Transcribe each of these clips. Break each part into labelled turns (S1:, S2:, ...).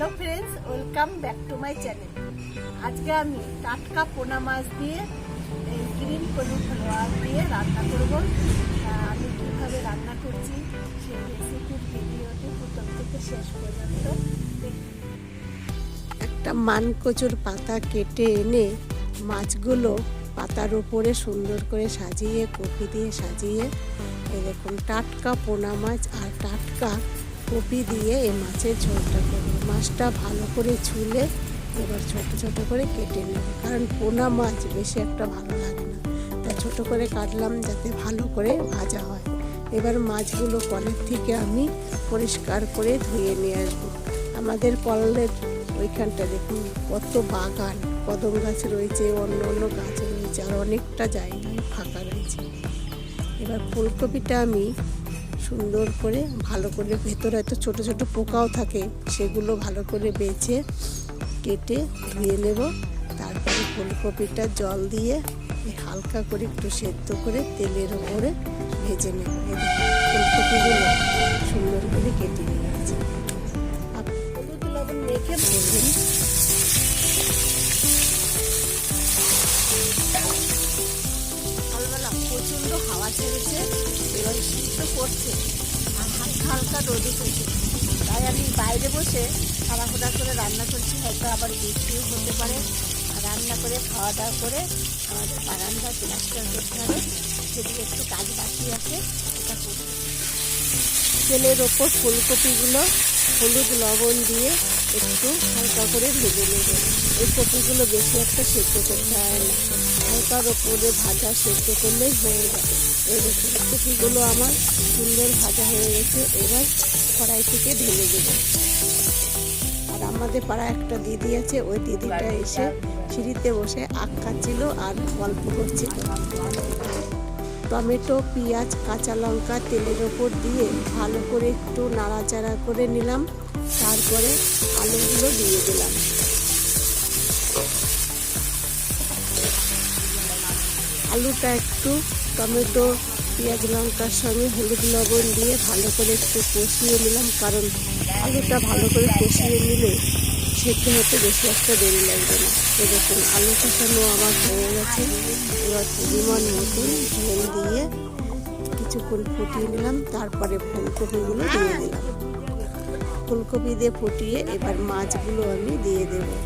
S1: Hello friends, welcome back to my channel আজকে আমি টাটকা পোনা মাছ দিয়ে, এই গ্রিন কলিফ্লাওয়ার দিয়ে রান্না করব আমি কীভাবে রান্না করছি সেই রেসিপির ভিডিওটি প্রথম থেকে শেষ পর্যন্ত। একটা মানকচুর পাতা কেটে এনে মাছগুলো পাতার উপরে সুন্দর করে সাজিয়ে, কপি দিয়ে সাজিয়ে এরকম টাটকা পোনা মাছ আর টাটকা কপি দিয়ে এই মাছের ঝোলটা করব। মাছটা ভালো করে ছুলে এবার ছোট ছোট করে কেটে নেব। কারণ পোনা মাছ বেশি একটা ভালো লাগে না। তা ছোট করে কাটলাম যাতে ভালো করে ভাজা হয়। এবার মাছগুলো কলের থেকে আমি পরিষ্কার করে ধুয়ে নিয়ে আসব। আমাদের কলের ওইখানটা দেখুন, কত বাগান, কদম গাছ রয়েছে, অন্য অন্য গাছ রয়েছে, আর অনেকটা জায়গায় ফাঁকা রয়েছে। এবার ফুলকপিটা আমি সুন্দর করে, ভালো করে, ভেতরে হয়তো ছোট ছোট পোকাও থাকে, সেগুলো ভালো করে বেছে, কেটে ধুয়ে নেব। তারপরে ফুলকপিটা জল দিয়ে হালকা করে একটু সেদ্ধ করে তেলের ওপরে ভেজে নেব। ফুলকপিগুলো সুন্দর করে কেটে নিয়েছি। হলুদ লবণ হাওয়া এবার শীত পড়ছে আর হালকা হালকা রোদে করছে। তাই আমি বাইরে বসে খাওয়া করে রান্না করছি, হয়তো আবার বৃষ্টিও হতে পারে। রান্না করে, খাওয়া দাওয়া করে, আমাদের বারান্দা প্লাস্টার করতে হবে। সেদিকে একটু কাজ বাকি আছে, এটা করব তেলের ওপর ফুলকপিগুলো, হলুদ, লবণ দিয়ে একটু হালকা করে ভেজে নেব। এই কপিগুলো বেশি একটা সেদ্ধ করতে হয় না। হালকার ওপরে ভাজা সেদ্ধ করলেই হয়ে যাবে। দেখুন, কপিগুলো আমার সুন্দর ভাজা হয়ে গেছে। এবার কড়াই থেকে ঢেলে দেবো। আর আমাদের পাড়া একটা দিদি আছে, ওই দিদিটা এসে সিঁড়িতে বসে আখ খাচ্ছিল আর গল্প করছিল। টমেটো, পেঁয়াজ, কাঁচা লঙ্কা তেলের ওপর দিয়ে ভালো করে একটু নাড়াচাড়া করে নিলাম। তারপরে আলুগুলো দিয়ে দিলাম। আলুটা একটু টমেটো, পেঁয়াজ, লঙ্কার সঙ্গে হলুদ লবণ দিয়ে ভালো করে একটু কষিয়ে নিলাম, কারণ আলুটা ভালো করে কষিয়ে নিলে সেদ্ধ হতে বেশি একটা দেরি লাগবে না। দেখুন, আলু কষানো আমার হয়ে গেছে। এবার পরিমাণ মতন ঝোল দিয়ে কিছুক্ষণ ফুটিয়ে নিলাম, তারপরে ফুলকপিগুলো দিয়ে দিলাম। ফুলকপি দিয়ে ফুটিয়ে এবার মাছগুলো আমি দিয়ে দেবো।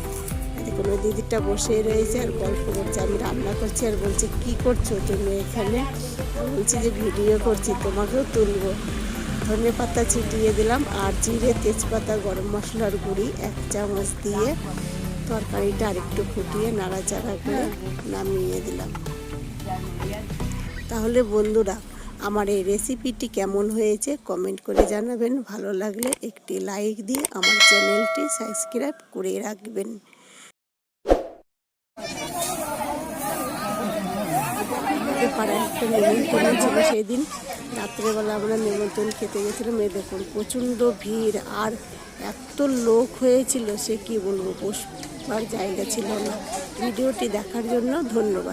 S1: ওই দিদিটা বসে রয়েছে আর গল্প করছে, আমি রান্না করছি আর বলছে, কি করছ তুমি এখানে? বলছি যে, ভিডিও করছি, তোমাকেও তুলবো। ধনে পাতা ছিটিয়ে দিলাম আর জিরে, তেজপাতা, গরম মশলার গুঁড়ি, এক চামচ দিয়ে তরকারিটা আরেকটু ফুটিয়ে নাড়াচাড়া করে নামিয়ে দিলাম। তাহলে বন্ধুরা আমার এই রেসিপিটি কেমন হয়েছে কমেন্ট করে জানাবেন। ভালো লাগলে একটি লাইক দিয়ে আমার চ্যানেলটি সাবস্ক্রাইব করে রাখবেন। ছিল সেই দিন রাত্রেবেলা আমরা নেমন্তন্ন খেতে গেছিলাম, এই দেখুন প্রচণ্ড ভিড় আর এত লোক হয়েছিল, সে কি বলব, বসবার জায়গা ছিল না। ভিডিওটি দেখার জন্য ধন্যবাদ।